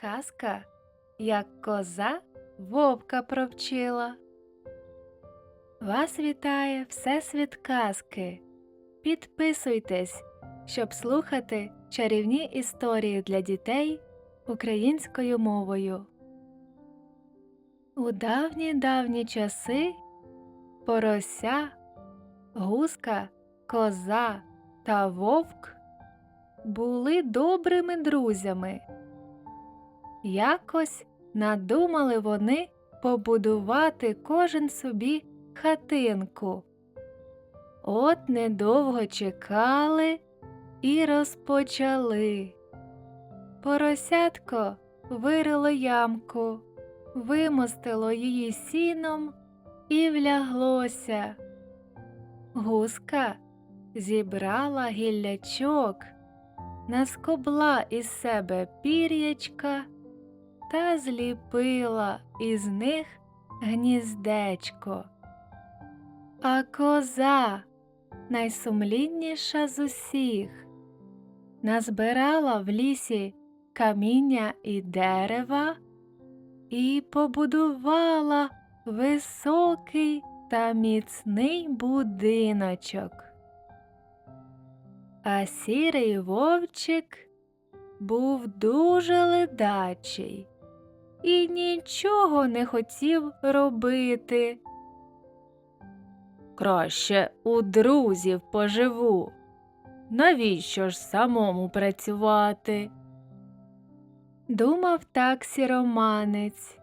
Казка, як коза вовка провчила. Вас вітає Всесвіт казки. Підписуйтесь, щоб слухати чарівні історії для дітей українською мовою. У давні давні часи порося, гуска, коза та вовк були добрими друзями. Якось надумали вони побудувати кожен собі хатинку. От недовго чекали і розпочали. Поросятко вирило ямку, вимостило її сіном і вляглося. Гуска зібрала гіллячок, наскобла із себе пір'ячка та зліпила із них гніздечко. А коза, найсумлінніша з усіх, назбирала в лісі каміння і дерева і побудувала високий та міцний будиночок. А сірий вовчик був дуже ледачий і нічого не хотів робити. Краще у друзів поживу. Навіщо ж самому працювати? Думав так сіроманець.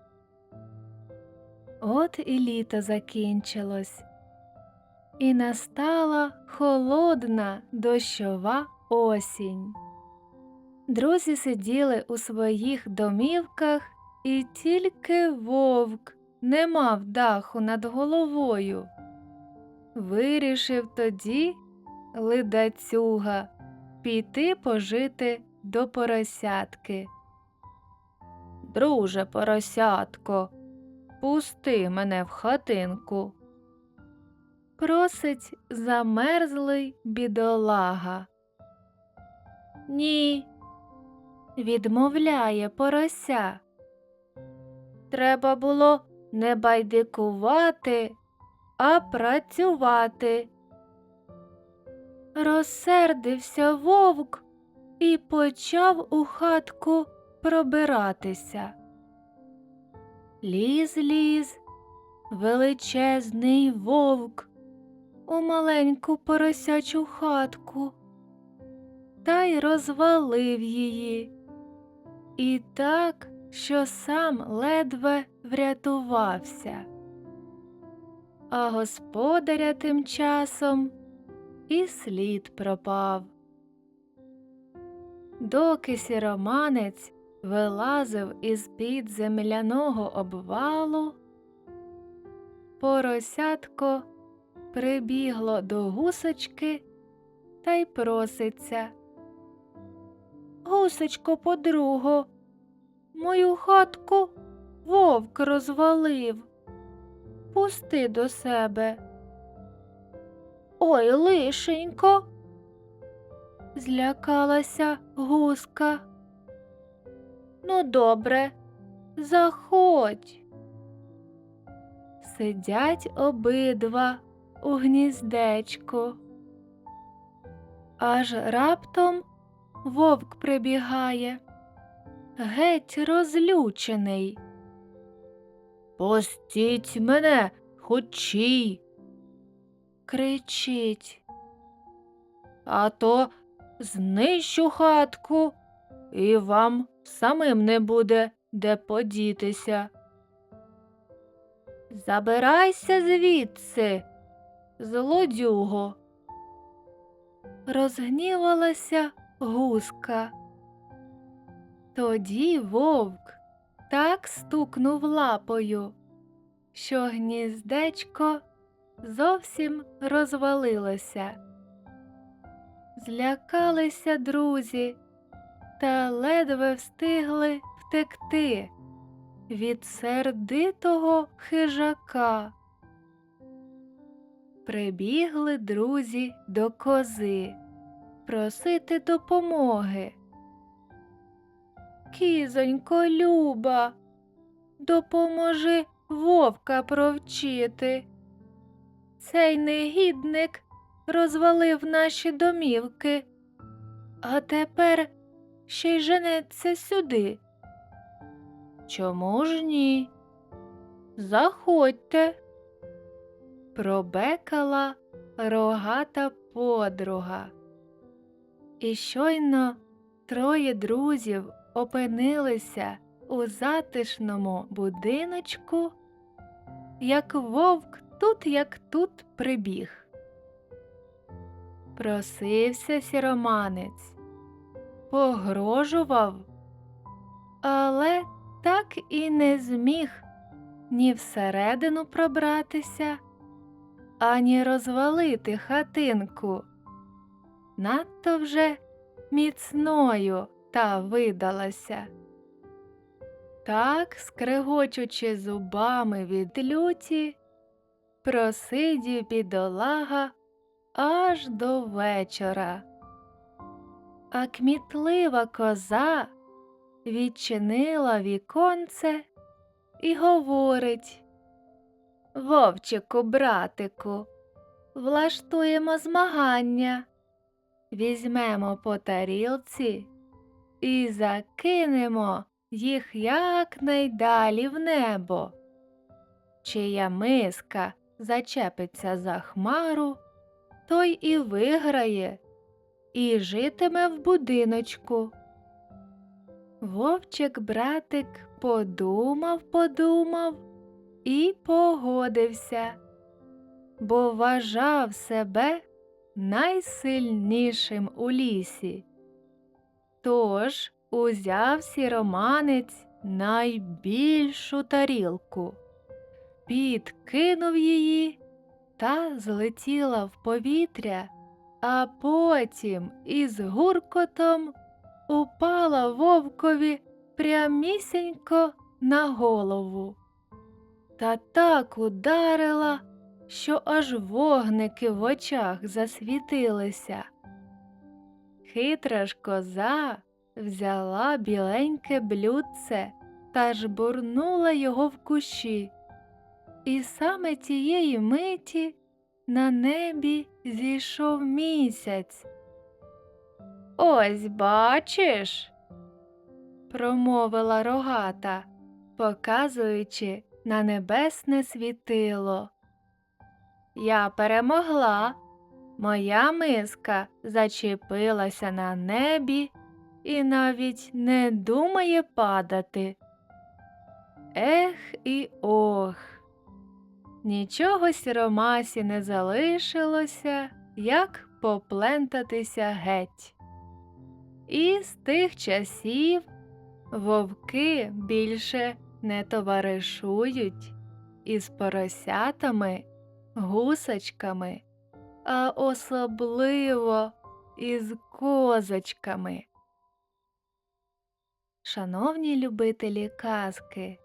От і літо закінчилось, і настала холодна дощова осінь. Друзі сиділи у своїх домівках, і тільки вовк не мав даху над головою. Вирішив тоді ледацюга піти пожити до поросятки. Друже поросятко, пусти мене в хатинку. Просить замерзлий бідолага. Ні, відмовляє порося. Треба було не байдикувати, а працювати. Розсердився вовк і почав у хатку пробиратися. Ліз ліз величезний вовк у маленьку поросячу хатку та й розвалив її. І так, що сам ледве врятувався. А господаря тим часом і слід пропав. Доки сіроманець вилазив із під земляного обвалу, поросятко прибігло до гусочки та й проситься. Гусочко, подруго, мою хатку вовк розвалив. Пусти до себе. Ой, лишенько. Злякалася гуска. Ну, добре, заходь. Сидять обидва у гніздечку. Аж раптом вовк прибігає, геть розлючений. Пустіть мене, хочій. кричить. А то знищу хатку, і вам самим не буде де подітися. Забирайся звідси, злодюго. Розгнівалася гуска. Тоді вовк так стукнув лапою, що гніздечко зовсім розвалилося. Злякалися друзі та ледве встигли втекти від сердитого хижака. Прибігли друзі до кози просити допомоги. Кізонько Люба, допоможи вовка провчити. Цей негідник розвалив наші домівки, а тепер ще й женеться сюди. Чому ж ні? Заходьте. Пробекала рогата подруга. І щойно троє друзів опинилися у затишному будиночку, як вовк тут, як тут прибіг. Просився сіроманець, погрожував, але так і не зміг ні всередину пробратися, ані розвалити хатинку. Надто вже міцною та видалася. Так, скрегочучи зубами від люті, просидів бідолага аж до вечора. А кмітлива коза відчинила віконце і говорить Вовчику, братику, влаштуємо змагання, візьмемо по тарілці і закинемо їх якнайдалі в небо. Чия миска зачепиться за хмару, той і виграє, і житиме в будиночку. Вовчик братик подумав, подумав і погодився, бо вважав себе найсильнішим у лісі. Тож узяв сіроманець найбільшу тарілку, підкинув її та злетіла в повітря, а потім із гуркотом упала вовкові прямісінько на голову. Та так ударила, що аж вогники в очах засвітилися. Хитра ж коза взяла біленьке блюдце та жбурнула його в кущі, і саме тієї миті на небі зійшов місяць. Ось бачиш, промовила рогата, показуючи на небесне світило. Я перемогла. Моя миска зачепилася на небі і навіть не думає падати. Ех і ох. Нічого сіромасі не залишилося, як поплентатися геть. І з тих часів вовки більше не товаришують із поросятами, гусочками, а особливо із козочками. Шановні любителі казки,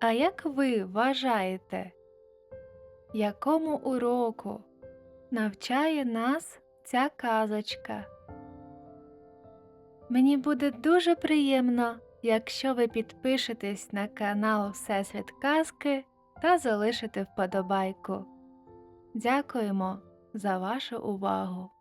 а як ви вважаєте, якому уроку навчає нас ця казочка? Мені буде дуже приємно, якщо ви підпишетесь на канал Всесвіт Казки та залишите вподобайку. Дякуємо за вашу увагу!